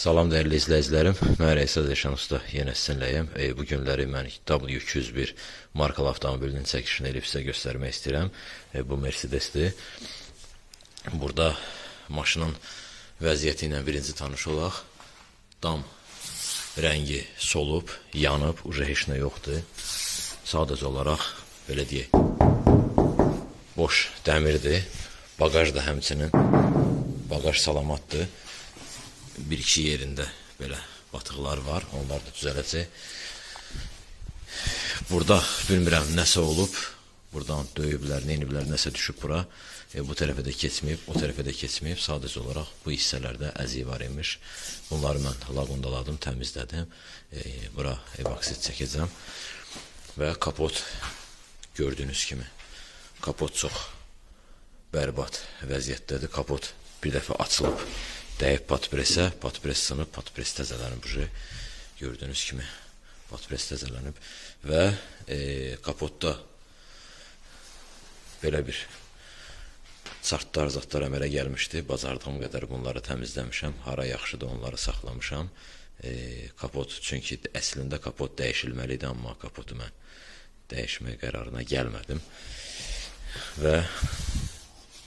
Salam dəyərli izləyicilərim. Mən Rəysad Eşan Usta yenə sizinləyəm. E, bu günləri mən W201 markalı avtomobilinin çəkişini elib sizə göstərmək istəyirəm. E, bu Mercedesdir. Burada maşının vəziyyəti birinci tanış olaq. Dam rəngi solub, yanıb, uje heç nə yoxdur. Sadəcə olaraq belə deyək, boş dəmirdir. Bagaj da həmçinin bagaj salamatdır. Bir-iki yerində belə batıqlar var. Onlar da düzələcək. Burada bilmirəm nəsə olub. Buradan döyüblər, neyniblər, nəsə düşüb bura. E, bu tərəfə də keçməyib, o tərəfə də keçməyib. Sadəcə olaraq bu hissələrdə əziyi var imiş. Bunları mən laqondaladım, təmizlədim. E, bura evaksit çəkəcəm. Və kapot gördüyünüz kimi. Kapot çox bərbad vəziyyətdədir. Kapot bir dəfə açılıb, dəyib patpresə, patpres sınıb, patpres təzələnib. Gördüyünüz kimi patpres təzələnib və e, kapotda belə bir çartlar, zatlar əmələ gəlmişdi. Bacardığım qədər bunları təmizləmişəm. Hara yaxşıdır onları saxlamışam. E, kapot çünki əslində kapot dəyişilməli idi, amma kapotu mən dəyişmək qərarına gəlmədim. Və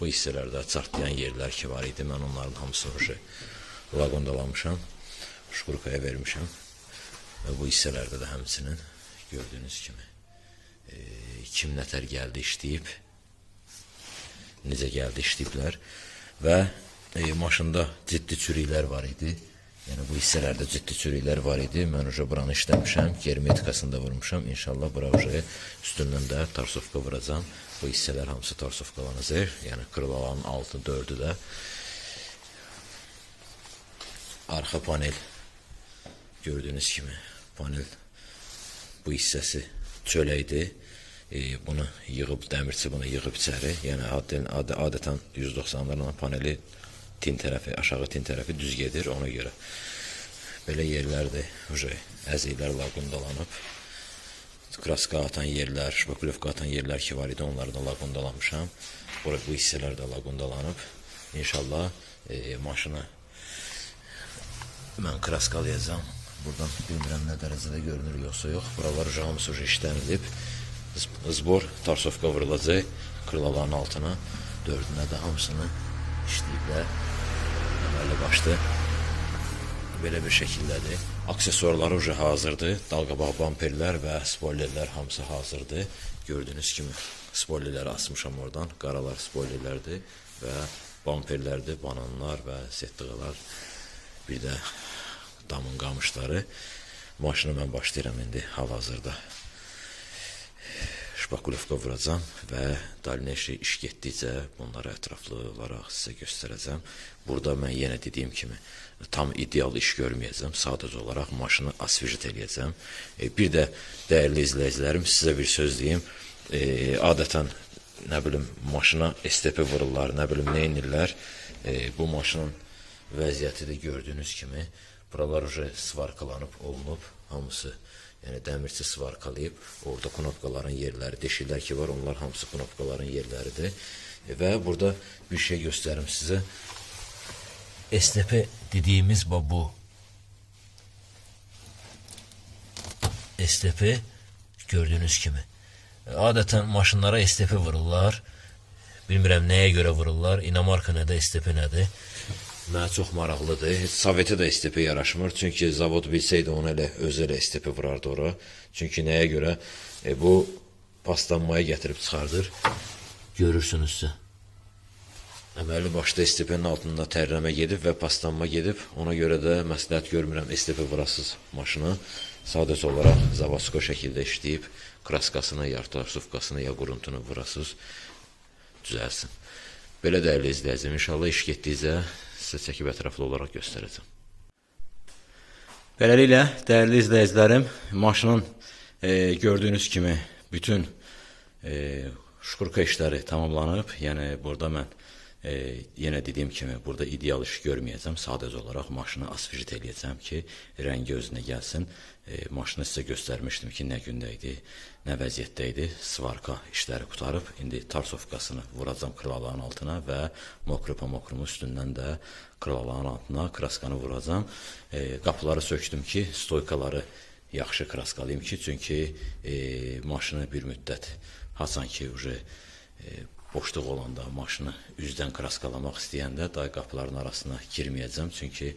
bu hissələrdə çartlayan yerlər ki var idi. Mən onların hamısını uje laqondalamışam. Şkurkaya vermişəm. Və bu hissələrdə də həmçinin gördüyünüz kimi e, kim nətər gəldi işləyib, necə gəldi işləyiblər və e, maşında ciddi çürüklər var idi. Yəni bu hissələrdə ciddi çürüklər var idi. Mən uje buranı işləmişəm, germetikasını da vurmuşam. İnşallah bura uje üstündən də tarsovka vuracam. Bu hissələr hamısı tarsovkalanacaq. Yəni krılaların altı, dördü də arxa panel gördüyünüz kimi panel bu hissəsi çöləkdir. E, bunu yığıb dəmirçi bunu yığıb içəri. Yəni adətən ad, adətən 190-larla paneli tin tərəfi, aşağı tin tərəfi düz gedir ona görə. Belə yerlərdir. Uje əziklər laqundalanıb. Kraska atan yerlər, şpakulyovka atan yerlər ki var idi, onları da laqundalamışam. Bura bu hissələr də laqundalanıb. İnşallah e, maşını mən kraskalayacağam. Buradan bilmirəm nə dərəcədə görünür yoxsa yox. Buralar hamısı uje işlənilib. Zbor tarsovka vurulacaq krılaların altına. Dördünə də hamısını işləyiblər. Əməlli başlı belə bir şəkildədir. Aksesuarları uje hazırdır. Dalqabaq bamperlər və spoilerlər hamısı hazırdır. Gördüyünüz kimi spoilerləri asmışam oradan. Qaralar spoilerlərdir və bamperlərdir, bananlar və setdığalar. Bir də damın qamışları. Maşını mən başlayıram indi hal-hazırda Bakulovka vuracam və Dalneşi iş getdikcə bunları ətraflı olaraq sizə göstərəcəm. Burada mən yenə dediyim kimi tam ideal iş görməyəcəm. Sadəcə olaraq maşını asvijit eləyəcəm. E, bir də dəyərli izləyicilərim sizə bir söz deyim. E, adətən nə bilim maşına STP vururlar, nə bilim nə edirlər. E, bu maşının vəziyyəti də gördüyünüz kimi buralar uje svarkalanıb olunub, hamısı yəni dəmirçi svarkalayıb orada knopkaların yerləri, deşiklər ki var, onlar hamısı knopkaların yerləridir. E, və burada bir şey göstərim sizə. STP dediyimiz bu. STP gördüyünüz kimi. Adətən maşınlara STP vururlar. Bilmirəm nəyə görə vururlar. İnamarka nədir, STP nədir? Mənə çox maraqlıdır. Heç Sovetə də STP yaraşmır. Çünki zavod bilsəydi onu elə özü STP vurardı ora. Çünki nəyə görə? E, bu paslanmaya gətirib çıxardır. Görürsünüzsə. Əməli başda STP-nin altında tərləmə gedib və paslanma gedib. Ona görə də məsləhət görmürəm STP vurasız maşını. Sadəcə olaraq zavasko şəkildə işləyib kraskasını, ya tarsovkasını, ya quruntunu vurasız düzəlsin. Belə dəyərli izləyicim, inşallah iş getdikcə sizə çəkib ətraflı olaraq göstərəcəm. Beləliklə, dəyərli izləyicilərim, maşının e, gördüyünüz kimi bütün e, şkurka işləri tamamlanıb. Yəni burada mən E, yenə dediyim kimi burada ideal iş görməyəcəm. Sadəcə olaraq maşını asfalt eləyəcəm ki, rəngi özünə gəlsin. E, maşını sizə göstərmişdim ki, nə gündə idi, nə. Svarka işləri qutarıb, indi tarsovkasını vuracam krılaların altına və mokru pamokrumun üstündən də krılaların altına kraskanı vuracam. E, qapıları söktüm ki, stoykaları yaxşı kraskalayım ki, çünki e, maşını bir müddət hasan ki, uje e, boşluq olanda maşını üzdən kraskalamaq istəyəndə day qapıların arasına girməyəcəm, çünki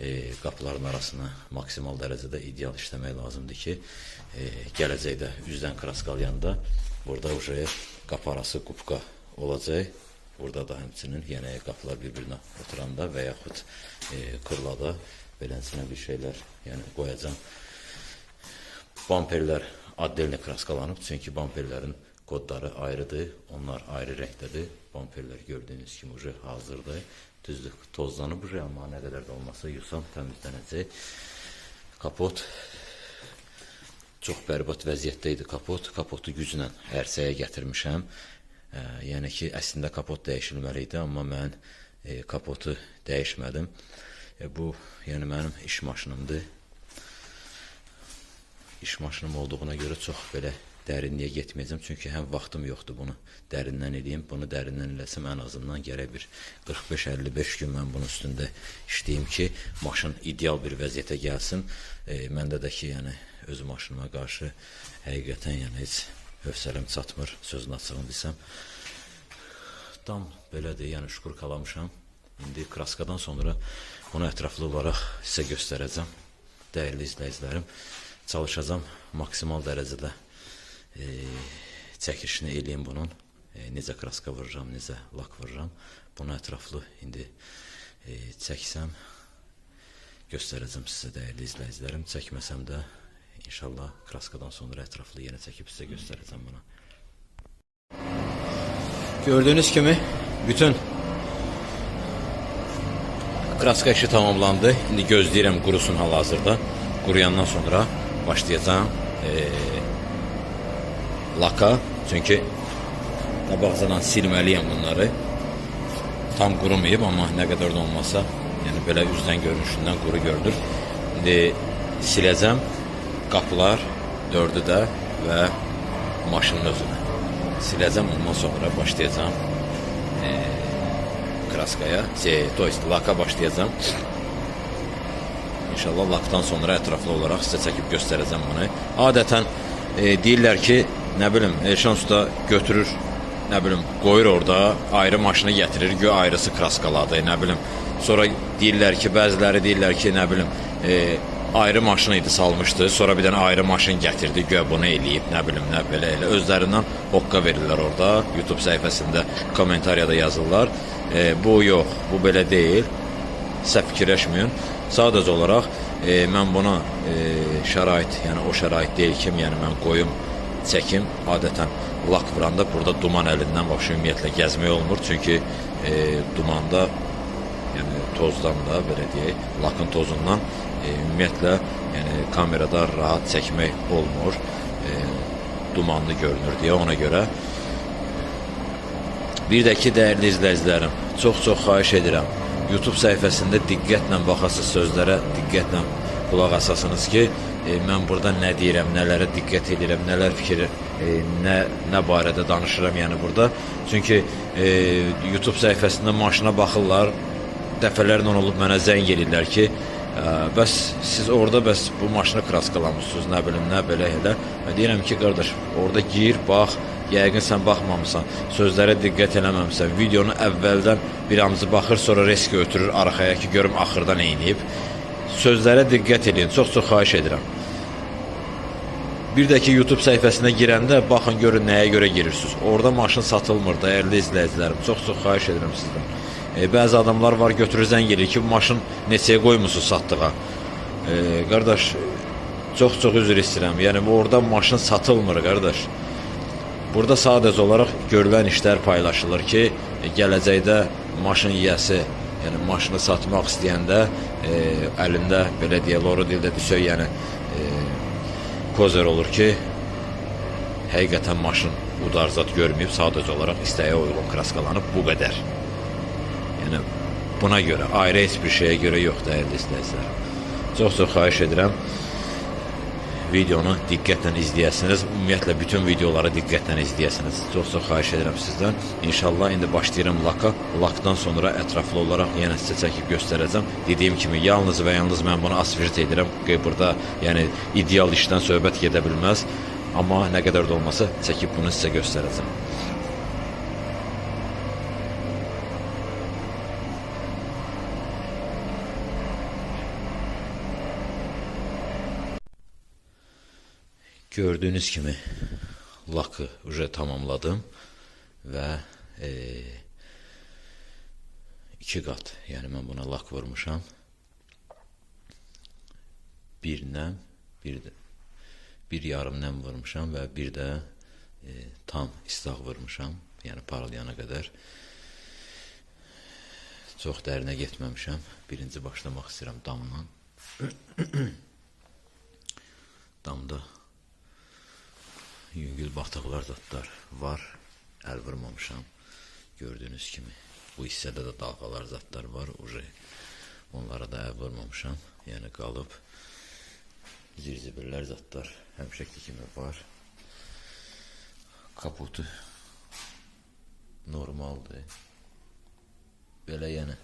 e, qapıların arasına maksimal dərəcədə ideal işləmək lazımdır ki, e, gələcəkdə üzdən kraskalayanda burada uje qapı arası qupqa olacaq. Burada da həmçinin yenə qapılar bir-birinə oturanda və yaxud e, kırlada beləsinə bir şeylər yəni qoyacam. Bamperlər addelini kraskalanıb, çünki bamperlərin kodları ayrıdır, onlar ayrı rəngdədir. Bamperlər gördüyünüz kimi uje hazırdır. Düzdür, tozlanıb uje, amma nə qədər də olmasa yusam təmizlənəcək. Kapot çox bərbad vəziyyətdə kapot. Kapotu güclə ərsəyə gətirmişəm. E, yəni ki, əslində kapot dəyişilməli idi, amma mən e, kapotu dəyişmədim. E, bu yəni mənim iş maşınımdır. İş maşınım olduğuna görə çox belə dərinliyə getməyəcəm, çünki həm vaxtım yoxdur bunu dərindən eləyim. Bunu dərindən eləsəm ən azından gərək bir 45-55 gün mən bunun üstündə işləyim ki, maşın ideal bir vəziyyətə gəlsin. E, məndə də ki, yəni öz maşınıma qarşı həqiqətən yəni heç hövsələm çatmır, sözün açığını desəm. Dam belədir, yəni şükür qalamışam. İndi kraskadan sonra bunu ətraflı olaraq sizə göstərəcəm. Dəyərli izləyicilərim, çalışacağam maksimal dərəcədə çəkilişini eləyim bunun. E, necə kraska vururam, necə lak vururam. Bunu ətraflı indi e, çəksəm göstərəcəm sizə dəyərli izləyicilərim. Çəkməsəm də inşallah kraskadan sonra ətraflı yenə çəkib sizə göstərəcəm bunu. Gördüğünüz kimi bütün kraska işi tamamlandı. İndi gözləyirəm qurusun hal-hazırda. Quruyandan sonra başlayacağım eee laka. Çünki qabaqcadan silməliyəm bunları. Tam qurumayıb, amma nə qədər də olmasa, yəni belə üzdən görünüşündən quru görünür. İndi siləcəm qapılar, dördü də və maşının özünü. Siləcəm, ondan sonra başlayacam e, kraskaya, şey, to ist, laka başlayacam. İnşallah lakdan sonra ətraflı olaraq sizə çəkib göstərəcəm bunu. Adətən e, deyirlər ki, nə bilim, Elşan usta götürür, nə bilim, qoyur orada, ayrı maşını gətirir, gö ayrısı kraskaladı, nə bilim. Sonra deyirlər ki, bəziləri deyirlər ki, nə bilim, e, ayrı maşın idi salmışdı, sonra bir dənə ayrı maşın gətirdi, gö bunu eləyib, nə bilim, nə belə elə. Özlərindən hoqqa verirlər orada, YouTube səhifəsində, kommentariyada yazırlar. E, bu yox, bu belə deyil. Səhv fikirləşməyin. Sadəcə olaraq e, mən buna e, şərait, yəni o şərait deyil ki, yəni mən qoyum çəkim adətən lak vuranda burada duman əlindən başa ümumiyyətlə gəzmək olmur. Çünki e, dumanda yəni tozdan da belə deyək, lakın tozundan e, ümumiyyətlə yəni kamerada rahat çəkmək olmur. E, dumanlı görünür deyə ona görə bir də ki dəyərli izləyicilərim, çox-çox xahiş edirəm. YouTube səhifəsində diqqətlə baxasınız sözlərə, diqqətlə qulaq asasınız ki, e, mən burada nə deyirəm, nələrə diqqət edirəm, nələr fikir, e, nə nə barədə danışıram yəni burada. Çünki e, YouTube səhifəsində maşına baxırlar, dəfələrlə olub mənə zəng edirlər ki, ə, bəs siz orada bəs bu maşını kraskalamısınız, nə bilim, nə belə elə. Mən deyirəm ki, qardaş, orada gir, bax, yəqin sən baxmamısan, sözlərə diqqət eləməmisən. Videonu əvvəldən bir amcı baxır, sonra risk ötürür arxaya ki, görüm axırda nə edib. Sözlərə diqqət edin. Çox-çox xahiş edirəm. Bir də ki YouTube səhifəsinə girəndə baxın görün nəyə görə girirsiniz. Orada maşın satılmır dəyərli izləyicilərim. Çox-çox xahiş edirəm. E, bəzi adamlar var götürür zəng edir ki, maşın neçəyə qoymusunuz satdığa. E, qardaş, çox-çox üzr istəyirəm. Yəni orada maşın satılmır qardaş. Burada sadəcə olaraq görülən işlər paylaşılır ki, e, gələcəkdə maşın yiyəsi, yəni maşını satmaq istəyəndə e, əlində belə deyə loru dildə desək, yəni e, kozer olur ki, həqiqətən maşın udarzat görməyib, sadəcə olaraq istəyə uyğun kraskalanıb bu qədər. Yəni buna görə ayrı heç bir şeyə görə yox dəyərli izləyicilər. Çox-çox xahiş edirəm videonu diqqətlə izləyəsiniz. Ümumiyyətlə bütün videoları diqqətlə izləyəsiniz. Çox-çox xahiş edirəm sizdən. İnşallah indi başlayıram laka. Lakdan sonra ətraflı olaraq yenə sizə çəkib göstərəcəm. Dediyim kimi yalnız və yalnız mən bunu asfalt edirəm. Burada yəni ideal işdən söhbət gedə bilməz. Amma nə qədər də olmasa çəkib bunu sizə göstərəcəm. Gördüyünüz kimi lakı uje tamamladım və e, iki qat, yəni mən buna lak vurmuşam. Bir nəm, bir də bir yarım nəm vurmuşam və bir də e, tam istah vurmuşam, yəni parlayana qədər. Çox dərinə getməmişəm. Birinci başlamaq istəyirəm damla. Damda yüngül batıqlar zadlar var. Əl vurmamışam. Gördüyünüz kimi. Bu hissədə də dalğalar zadlar var. Uje onlara da əl vurmamışam. Yəni qalıb zirzibirlər zadlar həmişəki kimi var. Kaputu normaldır. Belə yəni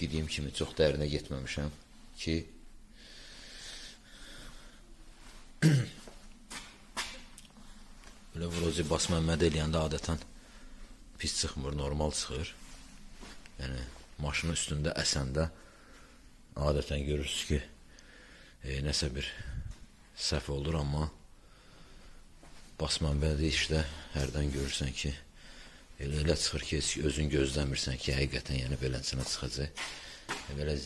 dediyim kimi çox dərinə getməmişəm ki Belə Vrozi Bas Məmməd eləyəndə adətən pis çıxmır, normal çıxır. Yəni maşının üstündə əsəndə adətən görürsüz ki, e, nəsə bir səhv olur, amma Bas Məmmədi işdə hərdən görürsən ki, elə elə çıxır ki, özün gözləmirsən ki, həqiqətən yəni beləsinə çıxacaq. E, belə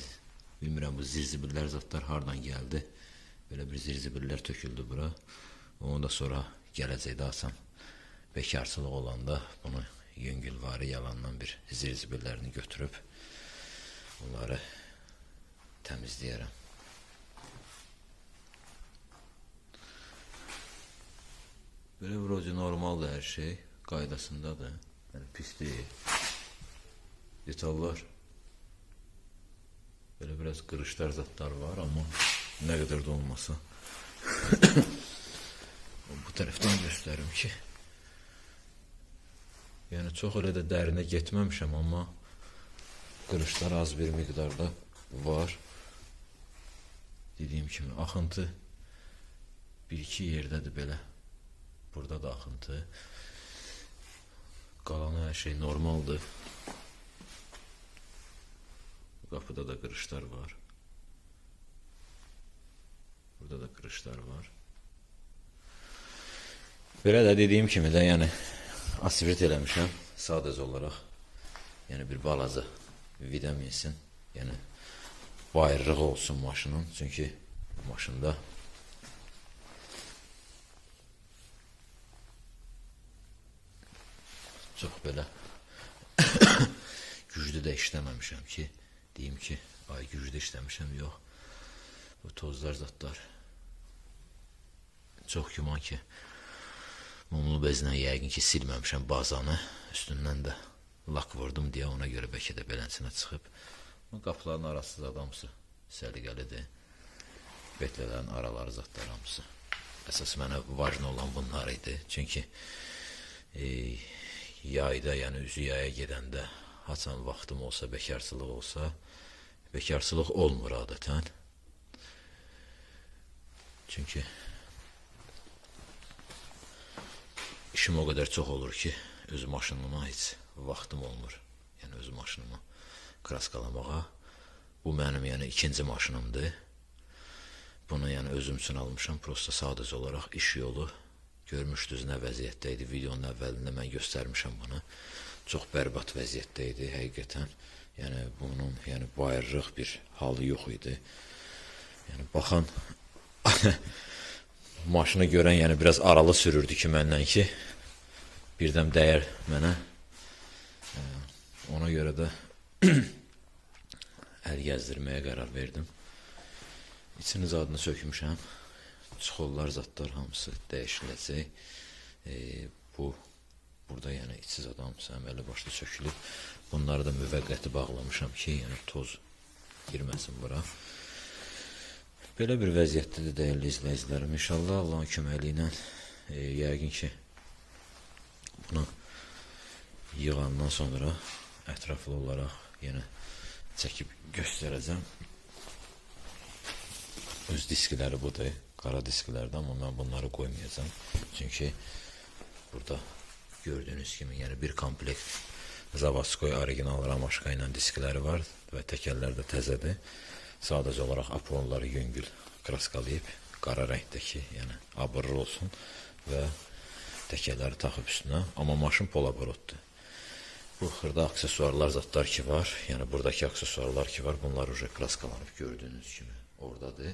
bilmirəm bu zirzibillər zatlar hardan gəldi. Belə bir zirzibillər töküldü bura. Onu da sonra gələcəkdə asan bekarçılıq olanda bunu yüngülvari yalandan bir zirzibillərini götürüb onları təmizləyərəm. Belə vroci normaldır hər şey, qaydasındadır. Yəni pis deyil. Detallar belə biraz qırışlar zatlar var, amma nə qədər də olmasa tərəfdən göstərim ki yəni çox elə də dərinə getməmişəm, amma qırışlar az bir miqdarda var. Dediyim kimi axıntı bir-iki yerdədir belə. Burada da axıntı. Qalanı hər şey normaldır. Qapıda da qırışlar var. Burada da qırışlar var. Belə də dediyim kimi də yəni asfalt eləmişəm sadəcə olaraq. Yəni bir balaca vida minsin. Yəni bayırlığı olsun maşının. Çünki maşında çox belə güclü də işləməmişəm ki, deyim ki, ay güclü işləmişəm, yox. Bu tozlar zatlar çox güman ki, mumlu bezlə yəqin ki, silməmişəm bazanı. Üstündən də lak vurdum deyə ona görə bəlkə də beləsinə çıxıb. Bu qapıların arası da hamısı səliqəlidir. Betlələrin araları zatlar hamısı. Əsas mənə vacin olan bunlar idi. Çünki e, yayda, yəni üzü yaya gedəndə haçan vaxtım olsa, bekarçılıq olsa, bekarçılıq olmur adətən. Çünki işim o qədər çox olur ki, öz maşınıma heç vaxtım olmur. Yəni öz maşınımı kraskalamağa. Bu mənim yəni ikinci maşınımdır. Bunu yəni özüm üçün almışam. Prosta sadəcə olaraq iş yolu görmüşdünüz nə vəziyyətdə idi. Videonun əvvəlində mən göstərmişəm bunu. Çox bərbad vəziyyətdə idi həqiqətən. Yəni bunun yəni bayırlıq bir halı yox idi. Yəni baxan maşını görən yəni biraz aralı sürürdü ki məndən ki birdən dəyər mənə. Ona görə də əl gəzdirməyə qərar verdim. İçini zadını sökmüşəm. Çuxullar, zatlar hamısı dəyişiləcək. E, bu Burada yəni içsiz adamsa əməli başlı sökülüb. Bunları da müvəqqəti bağlamışam ki, yəni toz girməsin bura. Belə bir vəziyyətdədir dəyərli izləyicilərim. İnşallah Allahın köməyi ilə e, yəqin ki bunu yığandan sonra ətraflı olaraq yenə çəkib göstərəcəm. Öz diskləri budur. Qara disklərdə amma mən bunları qoymayacağam. Çünki burada gördüyünüz kimi yəni bir komplekt Zavadskoy orijinal Ramaşka ilə diskləri var və təkərlər də təzədir. Sadəcə olaraq apronları yüngül kraskalayıb qara rəngdəki, yəni abırlı olsun və təkərləri taxıb üstünə. Amma maşın polaborotdur. Bu xırda aksesuarlar zatlar ki var. Yəni buradakı aksesuarlar ki var. Bunlar uje kraskalanıb gördüyünüz kimi oradadır.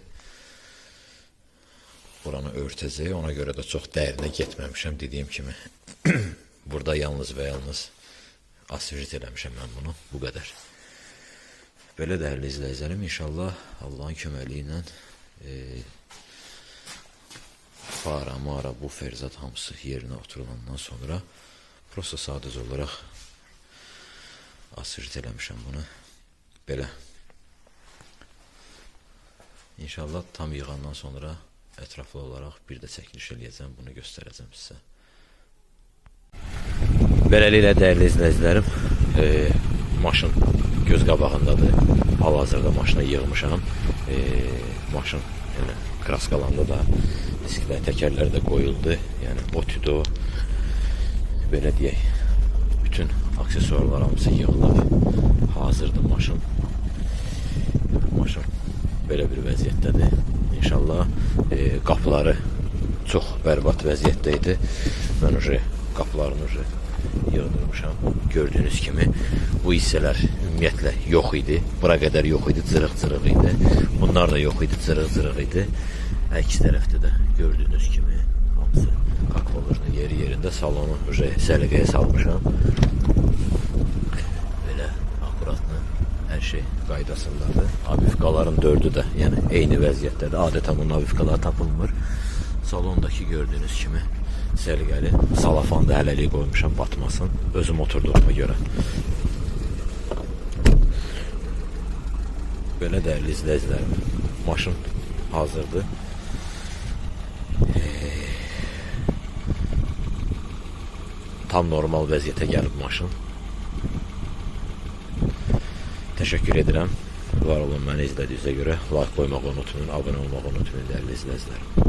Buranı örtəcək. Ona görə də çox dərinə getməmişəm dediyim kimi. Burada yalnız və yalnız asfalt eləmişəm mən bunu. Bu qədər. Belə dəyərli izləyicilərim, inşallah Allahın köməyi ilə e, fara, mara, bu ferzat hamısı yerinə oturulandan sonra prosta sadəcə olaraq asfalt eləmişəm bunu. Belə. İnşallah tam yığandan sonra ətraflı olaraq bir də çəkiliş eləyəcəm, bunu göstərəcəm sizə. Beləliklə dəyərli izləyicilərim, e, maşın göz qabağındadır. Hal-hazırda maşına yığmışam. E, maşın yəni kraskalandı da, disklər, təkərlər də qoyuldu. Yəni botido belə deyək, bütün aksesuarlar hamısı yığılıb. Hazırdır maşın. Maşın belə bir vəziyyətdədir. İnşallah e, qapıları çox bərbad vəziyyətdə idi. Mən uje qapılarını yığdırmışam. Gördüyünüz kimi bu hissələr ümumiyyətlə yox idi. Bura qədər yox idi, cırıq-cırıq idi. Bunlar da yox idi, cırıq-cırıq idi. Əks tərəfdə də gördüyünüz kimi hamısı kakvaların yeri yerində salonu uje səliqəyə salmışam. Belə akuratlı hər şey qaydasındadır. Avifkaların dördü də yəni eyni vəziyyətdədir. Adətən bunun avifkaları tapılmır. Salondakı gördüyünüz kimi səliqəli. Salafan da hələlik qoymuşam batmasın. Özüm oturduğuma görə. Belə dəyərli izləyicilərim, maşın hazırdır. Tam normal vəziyyətə gəlib maşın. Təşəkkür edirəm. Var olun məni izlədiyinizə görə. Like qoymağı unutmayın, abunə olmağı unutmayın dəyərli izləyicilərim.